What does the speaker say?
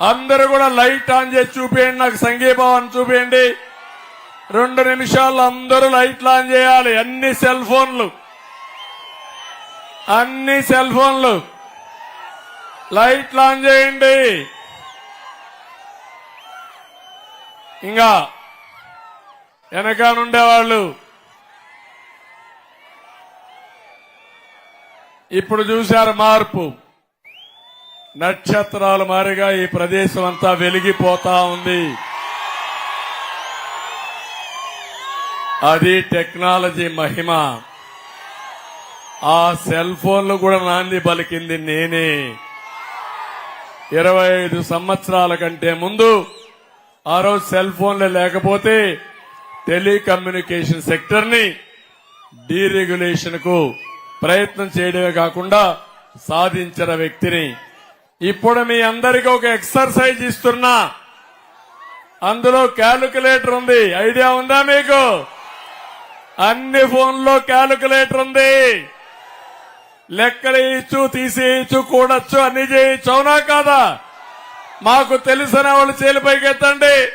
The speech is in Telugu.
అందరూ కూడా లైట్ ఆన్ చేసి చూపించండి నాకు సంఘీభావం చూపించండి రెండు నిమిషాలు అందరూ లైట్లు ఆన్ చేయాలి. అన్ని సెల్ ఫోన్లు. అన్ని సెల్ ఫోన్లు. లైట్లు ఆన్ చేయండి. ఇంకా వెనక ఉండేవాళ్ళు. ఇప్పుడు చూశారు మార్పు. నక్షత్రాలు మారిగా ఈ ప్రదేశం అంతా వెలిగిపోతా ఉంది. అది టెక్నాలజీ మహిమ. ఆ సెల్ ఫోన్లు కూడా నాంది పలికింది నేనే. ఇరవై ఐదు సంవత్సరాల కంటే ముందు ఆ రోజు సెల్ ఫోన్లు లేకపోతే టెలికమ్యూనికేషన్ సెక్టర్ని డీరెగ్యులేషన్కు ప్రయత్నం చేయడమే కాకుండా సాధించిన వ్యక్తిని. ఇప్పుడు మీ అందరికీ ఒక ఎక్సర్సైజ్ ఇస్తున్నా. అందులో క్యాలిక్యులేటర్ ఉంది. ఐడియా ఉందా మీకు? అన్ని ఫోన్లో క్యాలిక్యులేటర్ ఉంది. లెక్కలు ఇచ్చు తీసేయచ్చు కూడచ్చు అన్ని చేయొచ్చు. అవునా కాదా? మాకు తెలిసిన వాళ్ళు చేలిపైకి ఎత్తండి